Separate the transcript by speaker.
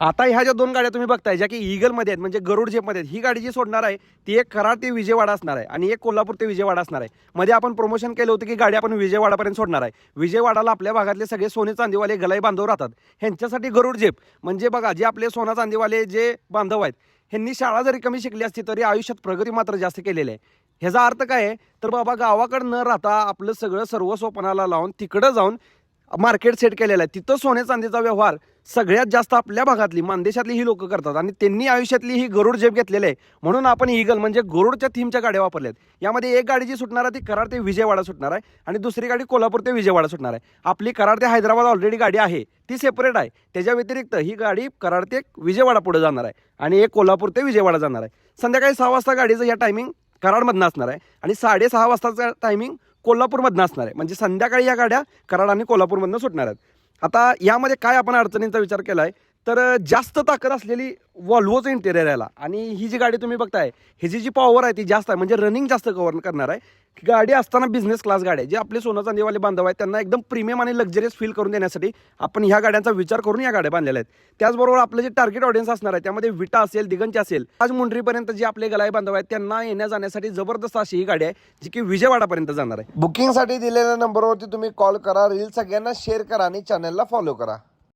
Speaker 1: आता ह्या ज्या दोन गाड्या तुम्ही बघताय ज्या की ईगलमध्ये आहेत म्हणजे गरुड झेपमध्ये आहेत ही गाडी जी सोडणार आहे ती एक कराड ते विजयवाडा असणार आहे आणि एक कोल्हापूर ते विजयवाडा असणार आहे. मध्ये आपण प्रमोशन केलं होतं की गाडी आपण विजयवाडापर्यंत सोडणार आहे. विजयवाडाला आपल्या भागातले सगळे सोने चांदीवाले गलाई बांधव राहतात. ह्यांच्यासाठी गरुड झेप म्हणजे बघा जे आपले सोना चांदीवाले जे बांधव आहेत ह्यांनी शाळा जरी कमी शिकली असती तरी आयुष्यात प्रगती मात्र जास्त केलेली आहे. ह्याचा अर्थ काय आहे? तर बाबा गावाकडं न राहता आपलं सगळं सर्व लावून तिकडं जाऊन मार्केट सेट केलेलं आहे. तिथं सोने चांदीचा व्यवहार सगळ्यात जास्त आपल्या भागातली मानदेशातली ही लोक करतात. आणि त्यांनी आयुष्यातली ही गरुड झेप घेतलेली आहे. म्हणून आपण ईगल म्हणजे गरुडच्या थीमच्या गाड्या वापरल्यात. यामध्ये एक गाडी जी सुटणार आहे ती कराड ते विजयवाडा सुटणार आहे. आणि दुसरी गाडी कोल्हापूर ते विजयवाडा सुटणार आहे. आपली कराड ते हैदराबाद ऑलरेडी गाडी आहे. ती सेपरेट आहे. त्याच्या व्यतिरिक्त ही गाडी कराड ते विजयवाडा पुढे जाणार आहे. आणि एक कोल्हापूर ते विजयवाडा जाणार आहे. संध्याकाळी सहा वाजता गाडीचं या टायमिंग कराडमधनं असणार आहे. आणि साडेसहा वाजताचा टायमिंग कोल्हापूरमधनं असणार आहे. म्हणजे संध्याकाळी या गाड्या कराड आणि कोल्हापूरमधनं सुटणार आहेत. आता यामध्ये काय आपण अडचणींचा विचार केला आहे तर जास्त ताकद असलेली वॉल्वोचं इंटेरियर याला आणि ही जी गाडी तुम्ही बघताय ह्याची जी पॉवर आहे ती जास्त आहे. म्हणजे रनिंग जास्त कव्हर करणार आहे. गाडी असताना बिझनेस क्लास गाडी आहे जे आपले सोनं चांदीवाले बांधव आहेत त्यांना एकदम प्रीमियम आणि लक्झरियस फील करून देण्यासाठी आपण ह्या गाड्यांचा विचार करून या गाड्या बांधलेल्या आहेत. त्याचबरोबर आपलं जे टार्गेट ऑडियन्स असणार आहे त्यामध्ये विटा असेल दिगंची असेल आज मुंडरीपर्यंत जे आपले गलाय बांधव आहेत त्यांना येण्या जाण्यासाठी जबरदस्त अशी ही गाडी आहे जी की विजयवाडापर्यंत जाणार आहे.
Speaker 2: बुकिंगसाठी दिलेल्या नंबरवरती तुम्ही कॉल करा रील सगळ्यांना शेअर करा आणि चॅनलला फॉलो करा.